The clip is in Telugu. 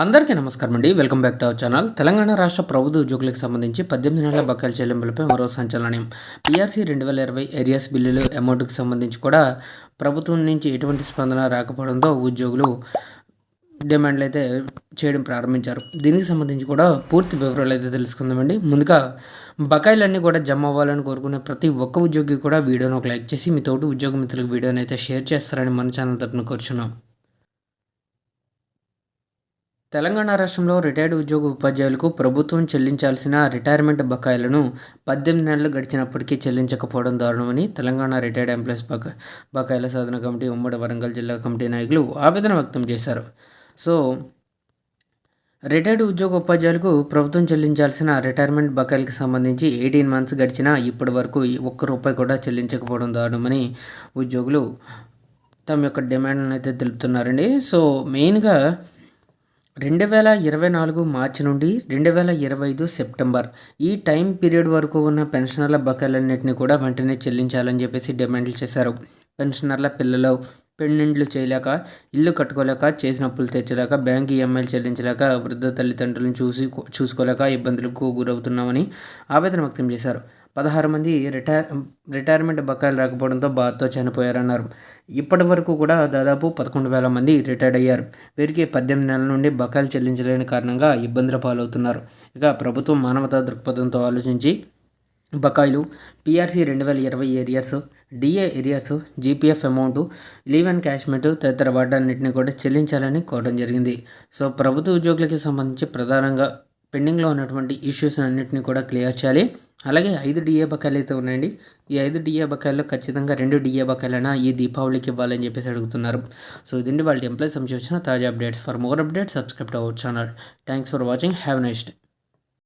అందరికీ నమస్కారం అండి. Welcome back to our channel. Telangana రాష్ట్ర ప్రభుత్వ ఉద్యోగులకు సంబంధించి పద్దెనిమిది నెలల బకాయిల చెల్లింపులపై మరో సంచలనం. పీఆర్సీ రెండు వేల ఇరవై ఏరియాస్ బిల్లులు అమౌంట్కి సంబంధించి కూడా ప్రభుత్వం నుంచి ఎటువంటి స్పందన రాకపోవడంతో ఉద్యోగులు డిమాండ్లు అయితే చేయడం ప్రారంభించారు. దీనికి సంబంధించి కూడా పూర్తి వివరాలు అయితే తెలుసుకుందామండి. ముందుగా బకాయిలన్నీ కూడా జమ అవ్వాలని కోరుకునే ప్రతి ఒక్క ఉద్యోగి కూడా వీడియోను ఒక లైక్ చేసి మీ తోటి ఉద్యోగ మిత్రులకు వీడియోని అయితే షేర్ చేస్తారని మన ఛానల్ తరఫున కోరుచున్నాం. తెలంగాణ రాష్ట్రంలో రిటైర్డ్ ఉద్యోగ ఉపాధ్యాయులకు ప్రభుత్వం చెల్లించాల్సిన రిటైర్మెంట్ బకాయిలను పద్దెనిమిది నెలలు గడిచినప్పటికీ చెల్లించకపోవడం దారుణమని తెలంగాణ రిటైర్డ్ ఎంప్లాయీస్ బకా బకాయిల సాధన కమిటీ ఉమ్మడి వరంగల్ జిల్లా కమిటీ నాయకులు ఆవేదన వ్యక్తం చేశారు. సో రిటైర్డ్ ఉద్యోగ ఉపాధ్యాయులకు ప్రభుత్వం చెల్లించాల్సిన రిటైర్మెంట్ బకాయిలకు సంబంధించి ఎయిటీన్ మంత్స్ గడిచినా ఇప్పటి వరకు ఒక్క రూపాయి కూడా చెల్లించకపోవడం దారుణమని ఉద్యోగులు తమ యొక్క డిమాండ్లను అయితే తెలుపుతున్నారండి. సో మెయిన్గా రెండు వేల ఇరవై నాలుగు మార్చి నుండి రెండు వేల ఇరవై ఐదు సెప్టెంబర్ ఈ టైం పీరియడ్ వరకు ఉన్న పెన్షనర్ల బకాయిలన్నింటినీ కూడా వెంటనే చెల్లించాలని చెప్పేసి డిమాండ్లు చేశారు. పెన్షనర్ల పిల్లలు పెండింట్లు చేయలేక ఇల్లు కట్టుకోలేక చేసిన అప్పులు తెచ్చలేక బ్యాంక్ ఈఎంఐలు చెల్లించలేక వృద్ధ తల్లిదండ్రులను చూసి చూసుకోలేక ఇబ్బందులకు గురవుతున్నామని ఆవేదన వ్యక్తం చేశారు. పదహారు మంది రిటైర్ రిటైర్మెంట్ బకాయిలు రాకపోవడంతో బాధతో చనిపోయారన్నారు. ఇప్పటి వరకు కూడా దాదాపు పదకొండు వేల మంది రిటైర్డ్ అయ్యారు. వీరికి పద్దెనిమిది నెలల నుండి బకాయిలు చెల్లించలేని కారణంగా ఇబ్బందుల పాలవుతున్నారు. ఇక ప్రభుత్వం మానవతా దృక్పథంతో ఆలోచించి బకాయిలు పిఆర్సీ రెండు వేల ఇరవై arrears DA arrears GPF amount leave and encashment తదితర వాటన్నిటిని కూడా చెల్లించాలని కోరడం జరిగింది. సో ప్రభుత్వ ఉద్యోగులకి సంబంధించి ప్రధానంగా పెండింగ్లో ఉన్నటువంటి ఇష్యూస్ అన్నింటినీ కూడా క్లియర్ చేయాలి. అలాగే ఐదు డిఏ బకాయిలు అయితే ఉన్నాయండి. ఈ ఐదు డిఏ బకాయిల్లో ఖచ్చితంగా రెండు డిఏ బకాయిలైనా ఈ దీపావళికి ఇవ్వాలని చెప్పేసి అడుగుతున్నారు. సో ఇదండి వాళ్ళ ఎంప్లాయీ సంబంధించిన తాజా updates. For more updates subscribe our channel thanks for watching have next